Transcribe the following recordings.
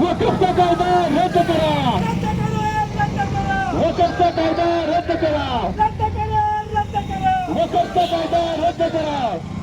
वकफचा कायदा रद्द करा रद्द करा रद्द करा वकफचा कायदा रद्द करा रद्द करा रद्द करा वकफचा कायदा रद्द करा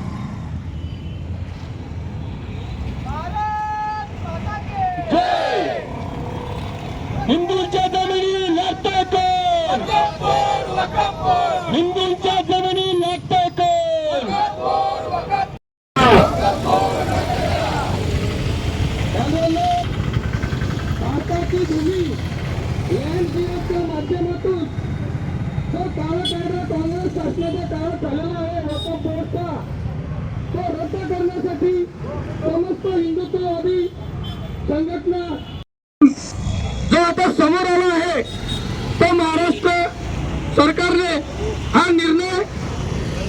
माध्यमातून. जो काळा कायदा काँग्रेस शासनाच्या काळ झालेला आहे वॉटर बोर्डचा तो रद्द करण्यासाठी समस्त हिंदुत्ववादी संघटना जो आता समोर आला आहे तो महाराष्ट्र सरकारने हा निर्णय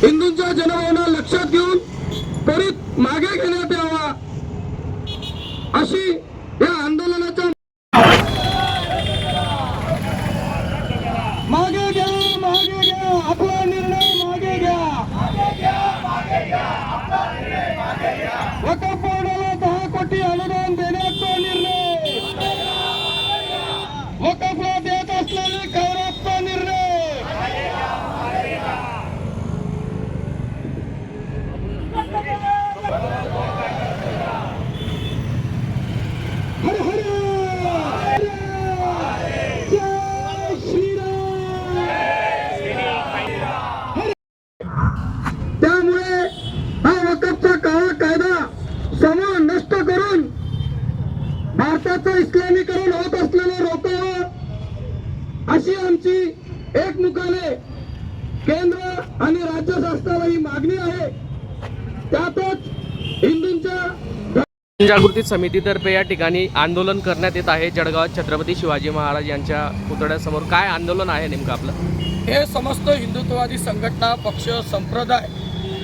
हिंदूंच्या जनभावना लक्षात घेऊन त्वरित मागे घेण्यात यावा अशी या आंदोलनाच्या मागे घ्या मागे घ्या आपला निर्णय मागे घ्या वकफ बोर्डाला दहा कोटी अनुदान देण्याचा निर्णय वकफला देत असलेले खैरातचा निर्णय हर हर जय श्रीराम हर- त्यामुळे हा वकफचा काळा कायदा समूळ नष्ट करून भारताचं इस्लामीकरण होत असलेलं रोखावं अशी आमची एकमुखाने केंद्र आणि राज्य शासनाला ही मागणी आहे. त्यातच हिंदूंच्या जागृती समितीतर्फे या ठिकाणी आंदोलन करण्यात येत आहे. जळगावात छत्रपती शिवाजी महाराज यांच्या पुतळ्यासमोर काय आंदोलन आहे नेमकं आपलं? हे समस्त हिंदुत्ववादी संघटना पक्ष संप्रदाय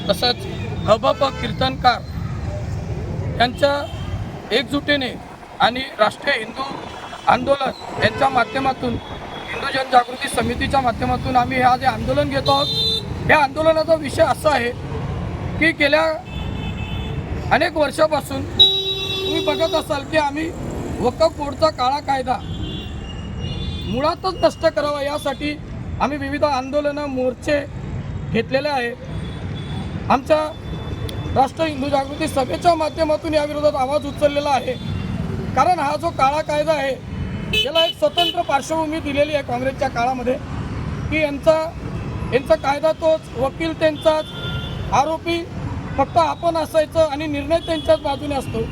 तसंच हबप कीर्तनकार यांच्या एकजुटीने आणि राष्ट्रीय हिंदू आंदोलन यांच्या माध्यमातून हिंदू जनजागृती समितीच्या माध्यमातून आम्ही हे आज आंदोलन घेतो आहोत या आंदोलनाचा विषय असा आहे की गेल्या अनेक वर्षापासून तुम्ही बघत असाल की आम्ही वकफ बोर्डचा काळा कायदा मुळातच नष्ट करावा यासाठी आम्ही विविध आंदोलनं मोर्चे घेतलेले आहे आमच्या राष्ट्र हिंदू जागृती सभेच्या माध्यमातून याविरोधात आवाज उचललेला आहे. कारण हा जो काळा कायदा आहे याला एक स्वतंत्र पार्श्वभूमी दिलेली आहे काँग्रेसच्या काळामध्ये. की यांचा यांचा कायदा तोच वकील त्यांचाच आरोपी फक्त आपण असायचं आणि निर्णय त्यांच्याच बाजूने असतो.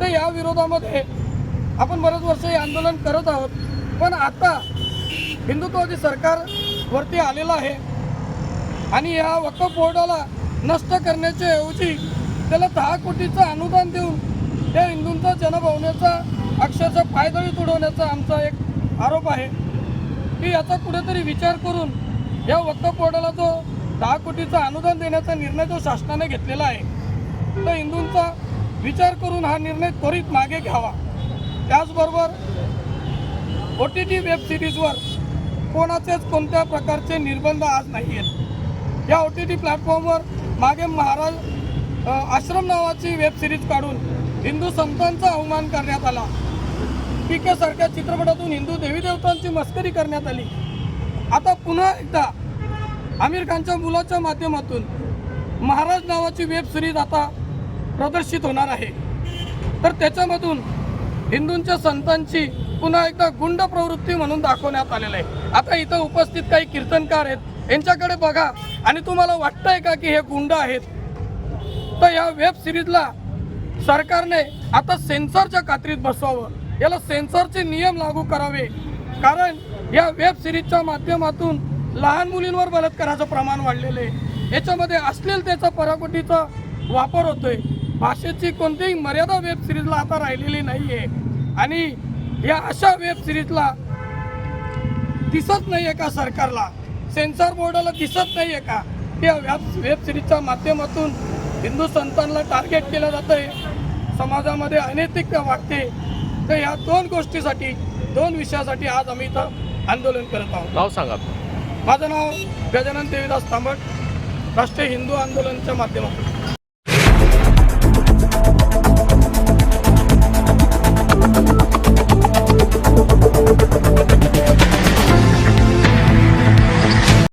तर या विरोधामध्ये आपण बरेच वर्ष हे आंदोलन करत आहोत. पण आता हिंदुत्ववादी सरकारवरती आलेलं आहे. आणि या वक्फ बोर्डाला नष्ट करण्याच्या ऐवजी त्याला दहा कोटीचं अनुदान देऊन त्या हिंदूंचा जनभावनेचा अक्षरशः पायदळी तुडवण्याचा आमचा एक आरोप आहे. की याचा कुठेतरी विचार करून या वक्फ बोर्डाला जो दहा कोटीचा अनुदान देण्याचा निर्णय जो शासनाने घेतलेला आहे तर हिंदूंचा विचार करून हा निर्णय त्वरित मागे घ्यावा. त्याचबरोबर ओ टी टी वेब सिरीजवर कोणाचेच कोणत्या प्रकारचे निर्बंध आज नाही आहेत. या ओ टी टी प्लॅटफॉर्मवर मागे महाराज आश्रम नावाची वेब सिरीज काढून हिंदू संतांचा अवमान करण्यात आला. पीके सारख्या चित्रपटातून हिंदू देवी देवतांची मस्करी करण्यात आली. आता पुन्हा एकदा आमिर खानच्या मुलाच्या माध्यमातून महाराज नावाची वेब सिरीज आता प्रदर्शित होणार आहे. तर त्याच्यामधून हिंदूंच्या संतांची पुन्हा एकदा गुंड प्रवृत्ती म्हणून दाखवण्यात आलेलं आहे. आता इथं उपस्थित काही कीर्तनकार आहेत. यांच्याकडे बघा. आणि तुम्हाला वाटतंय का की हे गुंड आहेत? तर या वेब सिरीजला सरकारने आता सेन्सरच्या कात्रीत बसवावं. याला सेन्सरचे नियम लागू करावे. कारण या वेब सिरीजच्या माध्यमातून लहान मुलींवर बलात्काराचं प्रमाण वाढलेलं आहे. याच्यामध्ये अश्लीलतेचा पराकोटीचा वापर होतोय. भाषेची कोणतीही मर्यादा वेब सिरीजला आता राहिलेली नाही आहे आणि या अशा वेब सिरीजला दिसत नाही आहे का सरकारला? सेन्सर बोर्डाला दिसत नाही आहे का? या वेब वेब सिरीजच्या माध्यमातून हिंदू संतांना टार्गेट केलं जातं आहे समाजामध्ये अनैतिकता वाटते तर या दोन गोष्टीसाठी दोन विषयासाठी आज आम्ही इथं आंदोलन करत आहोत. नाव सांगा. माझं नाव गजानन देवीदास तांबट राष्ट्रीय हिंदू आंदोलनच्या माध्यमातून.